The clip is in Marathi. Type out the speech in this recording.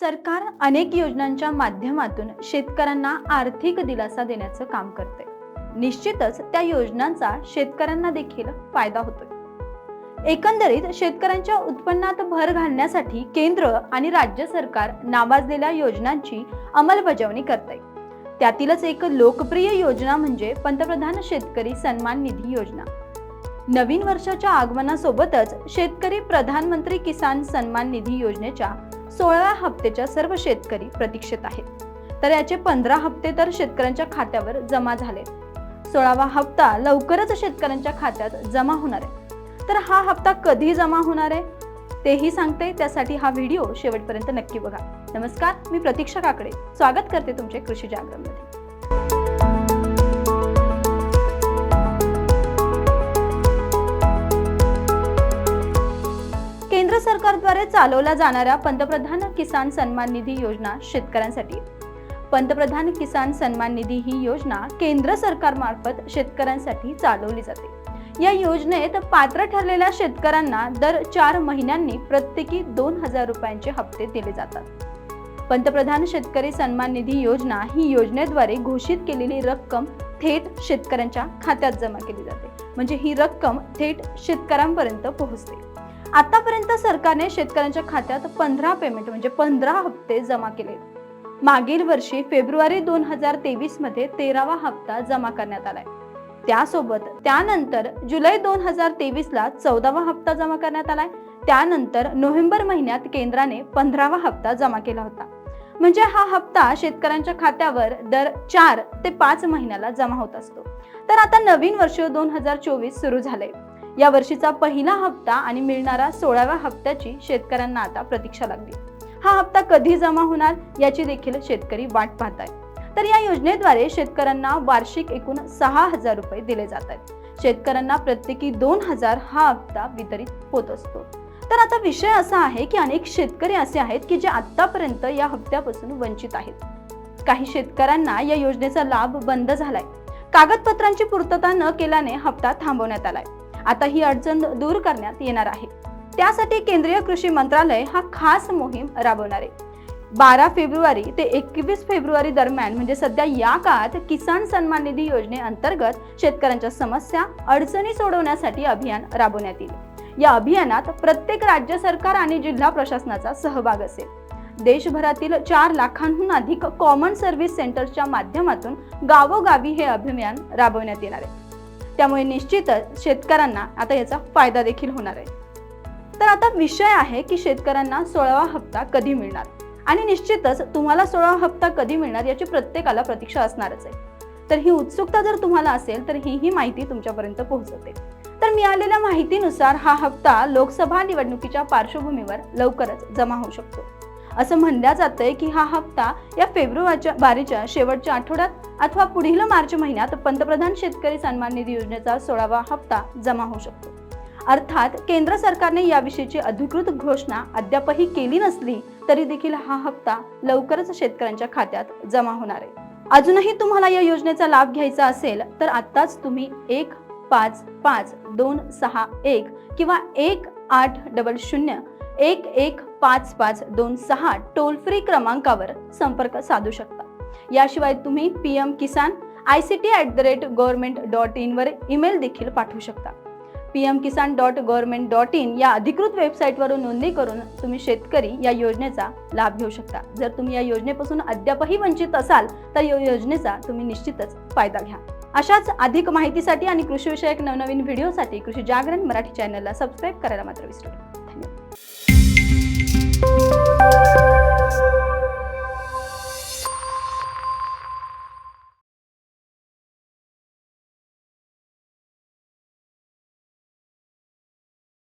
सरकार अनेक योजनांच्या माध्यमातून शेतकऱ्यांना आर्थिक दिलासा देण्याचं काम करते. निश्चितच त्या योजनांचा शेतकऱ्यांना देखील फायदा होतोय. एकंदरीत शेतकऱ्यांच्या उत्पन्नात भर घालण्यासाठी केंद्र आणि राज्य सरकार नावाजलेल्या योजनांची अंमलबजावणी करते त्यातीलच एक लोकप्रिय योजना म्हणजे पंतप्रधान शेतकरी सन्मान निधी योजना. नवीन वर्षाच्या आगमनासोबतच शेतकरी प्रधानमंत्री किसान सन्मान निधी योजनेच्या सोळाव्या हप्त्याच्या सर्व शेतकरी प्रतीक्षेत आहेत. तर याचे पंधरा हप्ते तर शेतकऱ्यांच्या खात्यावर जमा झाले. सोळावा हप्ता लवकरच शेतकऱ्यांच्या खात्यात जमा होणार आहे. तर हा हप्ता कधी जमा होणार आहे? तेही सांगते. त्यासाठी हा व्हिडिओ शेवटपर्यंत नक्की बघा. नमस्कार. मी प्रतीक्षा काकडे. स्वागत करते तुमचे कृषी जागरणमध्ये सरकारद्वारे चालवल्या जाणाऱ्या पंतप्रधान किसान सन्मान निधी योजना शेतकऱ्यांसाठी. पंतप्रधान किसान सन्मान निधी ही योजना केंद्र सरकारमार्फत शेतकऱ्यांसाठी चालवली जाते. या योजनेत पात्र ठरलेल्या शेतकऱ्यांना दर चार महिन्यांनी प्रत्येकी दोन हजार रुपयांचे हप्ते दिले जातात. पंतप्रधान शेतकरी सन्मान निधी योजना ही योजनेद्वारे घोषित केलेली रक्कम थेट शेतकऱ्यांच्या खात्यात जमा केली जाते. म्हणजे ही रक्कम थेट शेतकऱ्यांपर्यंत पोहोचते. आतापर्यंत सरकारने शेतकऱ्यांच्या खात्यात पंधरा पेमेंट म्हणजे पंधरा हप्ते जमा केले. मागील वर्षी फेब्रुवारी दोन हजार तेवीसमध्ये तेरावा हप्ता जमा करण्यात आलाय. त्यासोबत त्यानंतर जुलै दोन हजार तेवीस ला चौदावा हप्ता जमा करण्यात आलाय. त्यानंतर नोव्हेंबर महिन्यात केंद्राने पंधरावा हप्ता जमा केला होता. म्हणजे हा हप्ता शेतकऱ्यांच्या खात्यावर दर चार ते पाच महिन्याला जमा होत असतो. तर आता नवीन वर्ष दोन हजार चोवीस सुरू झालंय. या वर्षीचा पहिला हप्ता आणि मिळणारा सोळाव्या हप्त्याची शेतकऱ्यांना आता प्रतीक्षा लागली. हा हप्ता कधी जमा होणार याची देखील शेतकरी वाट पाहत आहेत तर या योजनेद्वारे शेतकऱ्यांना वार्षिक एकूण सहा हजार रुपये दिले जात आहेत शेतकऱ्यांना प्रत्येकी दोन हजार हा हप्ता वितरित होत असतो. तर आता विषय असा आहे की अनेक शेतकरी असे आहेत की जे आतापर्यंत या हप्त्यापासून वंचित आहेत. काही शेतकऱ्यांना या योजनेचा लाभ बंद झालाय. कागदपत्रांची पूर्तता न केल्याने हप्ता थांबवण्यात आलाय. आता ही अडचण दूर करण्यात येणार आहे. त्यासाठी केंद्रीय कृषी मंत्रालय हा खास मोहीम राबवणार आहे. बारा फेब्रुवारी ते एकवीस फेब्रुवारी दरम्यान म्हणजे सध्या या काळात किसान सन्मान निधी योजनेअंतर्गत शेतकऱ्यांच्या समस्या अडचणी सोडवण्यासाठी अभियान राबवण्यात येईल. या अभियानात प्रत्येक राज्य सरकार आणि जिल्हा प्रशासनाचा सहभाग असेल. देशभरातील चार लाखांहून अधिक कॉमन सर्व्हिस सेंटरच्या माध्यमातून गावोगावी हे अभियान राबवण्यात येणार आहे. त्यामुळे निश्चितच शेतकऱ्यांना आता याचा फायदा देखील होणार आहे. तर आता विषय आहे की शेतकऱ्यांना सोळावा हप्ता कधी मिळणार? आणि निश्चितच तुम्हाला सोळावा हप्ता कधी मिळणार याची प्रत्येकाला प्रतीक्षा असणारच आहे. तर ही उत्सुकता जर तुम्हाला असेल तर ही ही माहिती तुमच्यापर्यंत पोहोचवते. तर मिळालेल्या माहितीनुसार हा हप्ता लोकसभा निवडणुकीच्या पार्श्वभूमीवर लवकरच जमा होऊ शकतो. असं म्हणल्या जातंय की हा हप्ता या फेब्रुवारीच्या बारीच्या शेवटच्या आठवड्यात अथवा पुढील मार्च महिन्यात पंतप्रधान शेतकरी सन्मान निधी योजनेचा सोळावा हप्ता जमा होऊ शकतो. अर्थात केंद्र सरकारने याविषयीची अधिकृत घोषणा अद्यापही केली नसली तरी देखील हा हप्ता लवकरच शेतकऱ्यांच्या खात्यात जमा होणार आहे. अजूनही तुम्हाला या योजनेचा लाभ घ्यायचा असेल तर आत्ताच तुम्ही एक पाच पाच दोन सहा एक किंवा एक आठ डबल शून्य एक एक पाच पाच दोन सहा टोल फ्री क्रमांकावर संपर्क साधू शकता. याशिवाय तुम्ही P M Kisan I C T at the rate government dot इनवर email देखील पाठवू शकता. P M Kisan dot government dot in या अधिकृत वेबसाईटवरून नोंदणी करून तुम्ही शेतकरी या योजनेचा लाभ घेऊ शकता. जर तुम्ही या योजनेपासून अद्यापही वंचित असाल तर या योजनेचा तुम्ही निश्चितच फायदा घ्या. अशाच अधिक माहितीसाठी आणि कृषीविषयक नवनवीन व्हिडिओसाठी कृषी जागरण मराठी चॅनलला सबस्क्राईब करायला मात्र विसरू Música